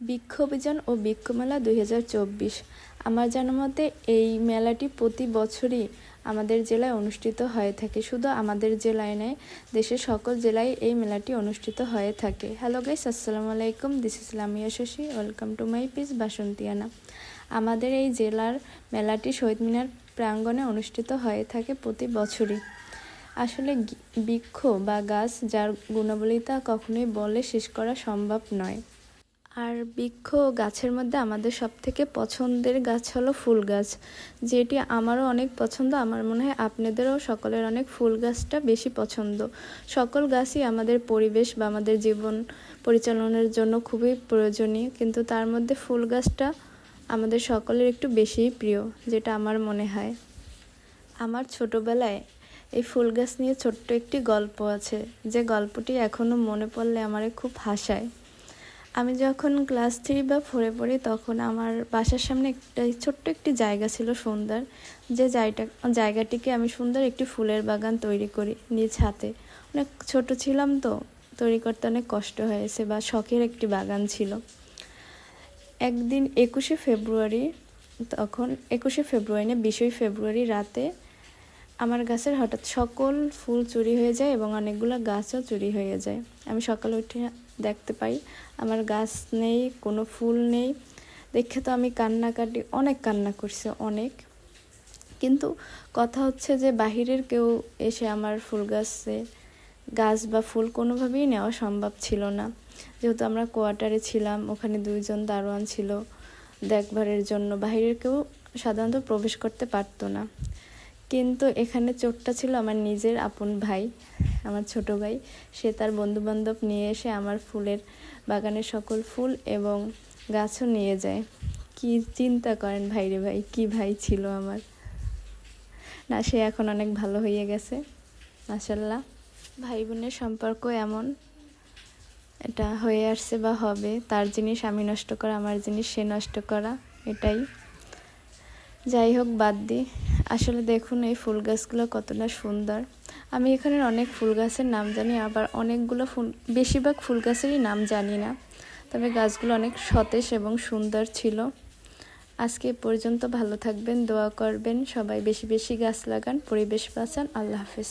বৃক্ষ অভিযান ও বৃক্ষ মেলা দুই আমার জানা মতে এই মেলাটি প্রতি বছরই আমাদের জেলায় অনুষ্ঠিত হয়ে থাকে। শুধু আমাদের জেলায় নয়, দেশের সকল জেলায় এই মেলাটি অনুষ্ঠিত হয়ে থাকে। হ্যালো গাইস আসসালামু আলাইকুম। This is Lamia Shashi welcome to my piece বাসন্তিয়ানা আমাদের এই জেলার মেলাটি শহীদ মিনার প্রাঙ্গণে অনুষ্ঠিত হয়ে থাকে প্রতি বছরই। আসলে বৃক্ষ বা গাছ যার গুণাবলীতা কখনোই বলে শেষ করা সম্ভব নয়। আর বৃক্ষ গাছের মধ্যে আমাদের সব থেকে পছন্দের গাছ হলো ফুল গাছ। যেটি আমারও অনেক পছন্দ, আমার মনে হয় আপনাদেরও সকলের অনেক ফুল গাছটা বেশি পছন্দ। সকল গাছই আমাদের পরিবেশ বা আমাদের জীবন পরিচালনার জন্য খুবই প্রয়োজনীয়, কিন্তু তার মধ্যে ফুল গাছটা আমাদের সকলের একটু বেশিই প্রিয়, যেটা আমার মনে হয়। আমার ছোটোবেলায় এই ফুল গাছ নিয়ে ছোট্ট একটি গল্প আছে, যে গল্পটি এখনও মনে পড়লে আমারে খুব হাসায়। আমি যখন ক্লাস থ্রি বা ফোরে পড়ি, তখন আমার বাসার সামনে একটা ছোট্ট একটি জায়গা ছিল সুন্দর। যে জায়গা জায়গাটিকে আমি সুন্দর একটি ফুলের বাগান তৈরি করি নিজ হাতে। অনেক ছোট ছিলাম তো, তৈরি করতে অনেক কষ্ট হয়েছে বা শখের একটি বাগান ছিল। একদিন একুশে ফেব্রুয়ারি, তখন একুশে ফেব্রুয়ারি না, বিশই ফেব্রুয়ারি রাতে আমার গাছের হঠাৎ সকল ফুল চুরি হয়ে যায় এবং অনেকগুলো গাছও চুরি হয়ে যায়। আমি সকালে উঠে দেখতে পাই, আমার গাছ নেই, কোনো ফুল নেই। দেখে তো আমি কান্নাকাটি, অনেক কান্না করছি, অনেক। কিন্তু কথা হচ্ছে যে বাহিরের কেউ এসে আমার ফুল গাছে, গাছ বা ফুল কোনোভাবেই নেওয়া সম্ভব ছিল না। যেহেতু আমরা কোয়ার্টারে ছিলাম, ওখানে দুইজন দারোয়ান ছিল, দেখভালের জন্য। বাহিরের কেউ সাধারণত প্রবেশ করতে পারতো না। কিন্তু এখানে চোটটা ছিল আমার নিজের আপন ভাই, আমার ছোট ভাই। সে তার বন্ধু বান্ধব নিয়ে এসে আমার ফুলের বাগানের সকল ফুল এবং গাছও নিয়ে যায়। কি চিন্তা করেন ভাইরে ভাই, কি ভাই ছিল আমার? না, সে এখন অনেক ভালো হয়ে গেছে মাসাল্লাহ ভাই বোনের সম্পর্ক এমন, এটা হয়ে আসছে বা হবে, তার জিনিস আমি নষ্ট করা, আমার জিনিস সে নষ্ট করা, এটাই। যাই হোক, বাদ দিই আসলে দেখুন এই ফুল গাছগুলো কতটা সুন্দর। আমি এখানের অনেক ফুল গাছের নাম জানি, আবার অনেকগুলো ফুল, বেশিরভাগ ফুল গাছেরই নাম জানি না। তবে গাছগুলো অনেক সতেজ এবং সুন্দর ছিল। আজকে পর্যন্ত ভালো থাকবেন, দোয়া করবেন, সবাই বেশি বেশি গাছ লাগান, পরিবেশ বাঁচান, আল্লাহ হাফেজ।